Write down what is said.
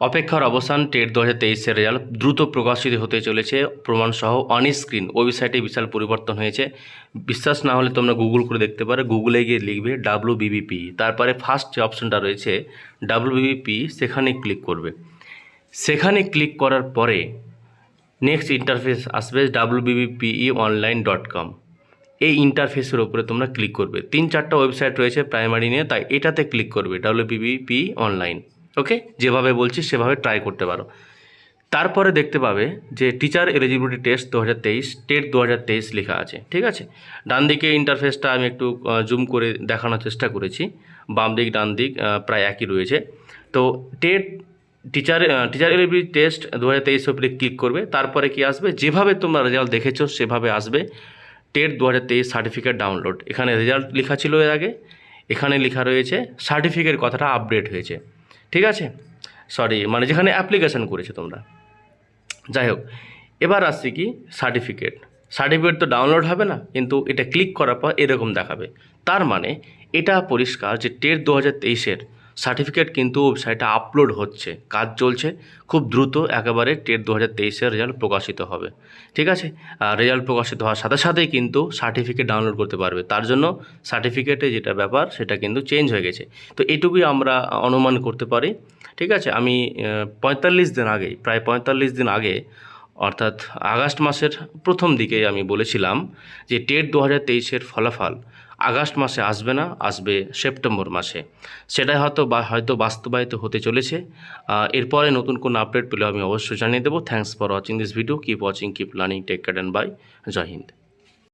অপেক্ষার অবসান টেট দু হাজার তেইশের রেজাল্ট দ্রুত প্রকাশিত হতে চলেছে। প্রমাণসহ অন স্ক্রিন ওয়েবসাইটে বিশাল পরিবর্তন হয়েছে। বিশ্বাস না হলে তোমরা গুগল করে দেখতে পারো। গুগলে গিয়ে লিখবে ডাব্লু বিবিপি তারপরে ফার্স্ট যে অপশনটা রয়েছে ডাব্লু বিবিপি সেখানে ক্লিক করবে। সেখানে ক্লিক করার পরে নেক্সট ইন্টারফেস আসবে W BBPE online dot com এই ইন্টারফেসের ওপরে তোমরা ক্লিক করবে। তিন চারটা ওয়েবসাইট রয়েছে প্রাইমারি নিয়ে, তাই এটাতে ক্লিক করবে ডাব্লু বিবিপি অনলাইন ওকে? যেভাবে বলছি সেভাবে ট্রাই করতে পারো। তারপরে দেখতে পাবে যে টিচার এলিজিবিলিটি টেস্ট দু হাজার তেইশ টেট দু হাজার তেইশ লেখা আছে, ঠিক আছে? ডান দিকে ইন্টারফেসটা আমি একটু জুম করে দেখানোর চেষ্টা করেছি। বাম দিক ডান দিক প্রায় একই রয়েছে। তো TET teacher teacher eligibility test দু হাজার তেইশ উপরে ক্লিক করবে। তারপরে কি আসবে? যেভাবে তোমরা রেজাল্ট দেখেছ, সেভাবে আসবে। টেট দু হাজার তেইশ সার্টিফিকেট ডাউনলোড এখানে রেজাল্ট লেখা ছিল এর আগে। এখানে লেখা রয়েছে সার্টিফিকেট কথাটা আপডেট হয়েছে। ঠিক আছে? সরি মানে যেখানে অ্যাপ্লিকেশান করেছ তোমরা। যাই হোক, এবার আসছি কি সার্টিফিকেট সার্টিফিকেট তো ডাউনলোড হবে না, কিন্তু এটা ক্লিক করার পর এরকম দেখাবে। তার মানে এটা পরিষ্কার যে টেট দু হাজার তেইশের সার্টিফিকেট কিন্তু ওয়েবসাইটে আপলোড হচ্ছে। কাজ চলছে, খুব দ্রুত একেবারে টেট দু হাজার তেইশের রেজাল্ট প্রকাশিত হবে। ঠিক আছে? রেজাল্ট প্রকাশিত হওয়ার সাথে সাথেই কিন্তু সার্টিফিকেট ডাউনলোড করতে পারবে। তার জন্য সার্টিফিকেটে যেটা ব্যাপার, সেটা কিন্তু চেঞ্জ হয়ে গেছে। তো এটুকুই আমরা অনুমান করতে পারি। ঠিক আছে? আমি পঁয়তাল্লিশ দিন আগে, প্রায় পঁয়তাল্লিশ দিন আগে অর্থাৎ আগস্ট মাসের প্রথম দিকে আমি বলেছিলাম যে টেট দু হাজার তেইশের ফলাফল আগস্ট মাসে আসবে না, আসবে সেপ্টেম্বর মাসে। সেটাই হয়তো বা, হয়তো বাস্তবায়িত হতে চলেছে। এরপরে নতুন কোনো আপডেট পেলে আমি অবশ্যই জানিয়ে দেবো। Thanks for watching this video keep watching keep learning take care bye Jai Hind.